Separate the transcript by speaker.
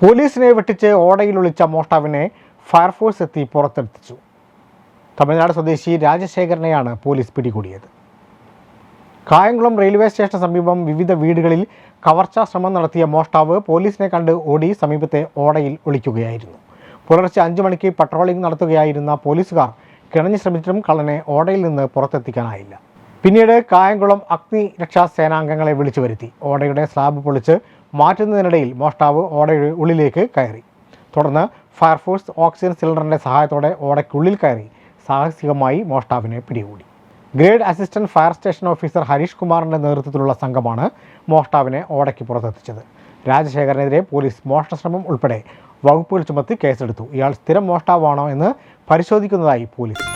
Speaker 1: പോലീസിനെ വെട്ടിച്ച് ഓടയിൽ ഒളിച്ച മോഷ്ടാവിനെ ഫയർഫോഴ്സ് എത്തി പുറത്തെത്തിച്ചു തമിഴ്നാട് സ്വദേശി രാജശേഖരനെയാണ് പോലീസ് പിടികൂടിയത്. കായംകുളം റെയിൽവേ സ്റ്റേഷന് സമീപം വിവിധ വീടുകളിൽ കവർച്ചാ ശ്രമം നടത്തിയ മോഷ്ടാവ് പോലീസിനെ കണ്ട് ഓടി സമീപത്തെ ഓടയിൽ ഒളിക്കുകയായിരുന്നു. പുലർച്ചെ അഞ്ചു മണിക്ക് പട്രോളിംഗ് നടത്തുകയായിരുന്ന പോലീസുകാർ കിണഞ്ഞു ശ്രമിച്ചിട്ടും കള്ളനെ ഓടയിൽ നിന്ന് പുറത്തെത്തിക്കാനായില്ല. പിന്നീട് കായംകുളം അഗ്നി രക്ഷാ സേനാംഗങ്ങളെ വിളിച്ചു വരുത്തി. ഓടയുടെ സ്ലാബ് പൊളിച്ച് മാറ്റുന്നതിനിടയിൽ മോഷ്ടാവ് ഓടയുടെ ഉള്ളിലേക്ക് കയറി. തുടർന്ന് ഫയർഫോഴ്സ് ഓക്സിജൻ സിലിണ്ടറിന്റെ സഹായത്തോടെ ഓടയ്ക്കുള്ളിൽ കയറി. സാഹസികമായി മോഷ്ടാവിനെ പിടികൂടി. Grade assistant fire station officer Harish കുമാറിന്റെ നേതൃത്വത്തിലുള്ള സംഘമാണ് മോഷ്ടാവിനെ ഓടയ്ക്ക് പുറത്തെത്തിച്ചത്. രാജശേഖരനെതിരെ പോലീസ് മോഷണശ്രമം ഉൾപ്പെടെ വകുപ്പുകൾ ചുമത്തി കേസെടുത്തു. ഇയാൾ സ്ഥിരം മോഷ്ടാവാണോ എന്ന് പരിശോധിക്കുന്നതായി police